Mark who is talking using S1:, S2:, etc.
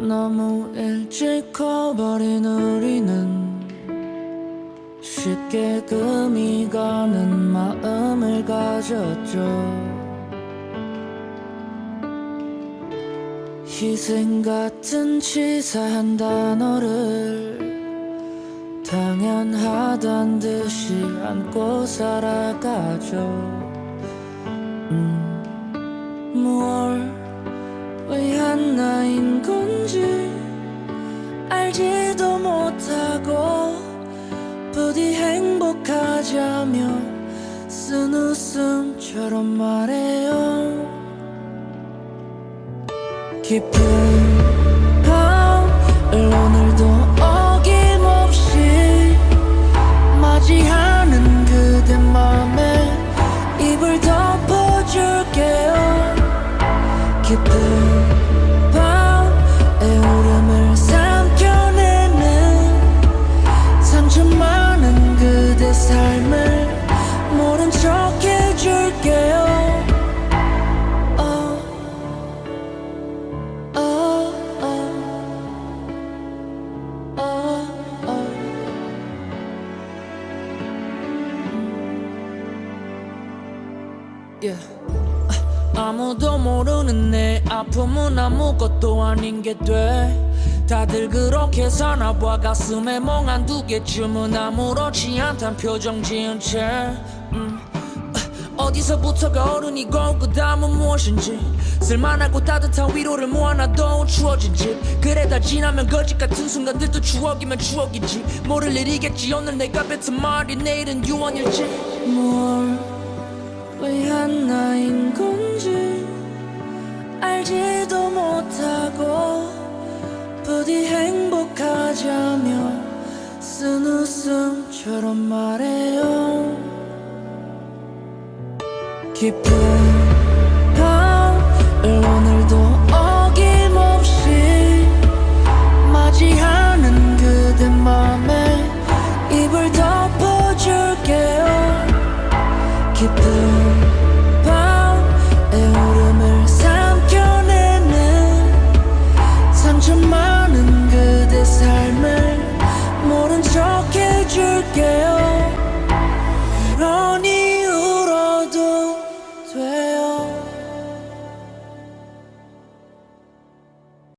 S1: 너무 일찍 커버린 우리는 쉽게 금이 가는 마음을 가졌죠. 희생 같은 치사한 단어를 당연하단 듯이 안고 살아가죠. 음, 뭘 행복하자며 쓴 웃음처럼 말해요. 깊은 밤을 오늘도 어김없이 맞이하는 그대 맘에 입을 덮어줄게요. 깊은 Yeah. 아무도 모르는 내 아픔은 아무것도 아닌 게 돼. 다들 그렇게 사나 봐. 가슴에 멍한 두 개쯤은 아무렇지 않단 표정 지은 채. 음. 어디서부터가 어른이고 그 다음은 무엇인지. 쓸만하고 따뜻한 위로를 모아놔도 추워진 집. 그래 다 지나면 거짓 같은 순간들도 추억이면 추억이지. 모를 일이겠지. 오늘 내가 뱉은 말이 내일은 유언일지. 뭘 자며 쓴 웃음처럼 말해요. 깊은 forget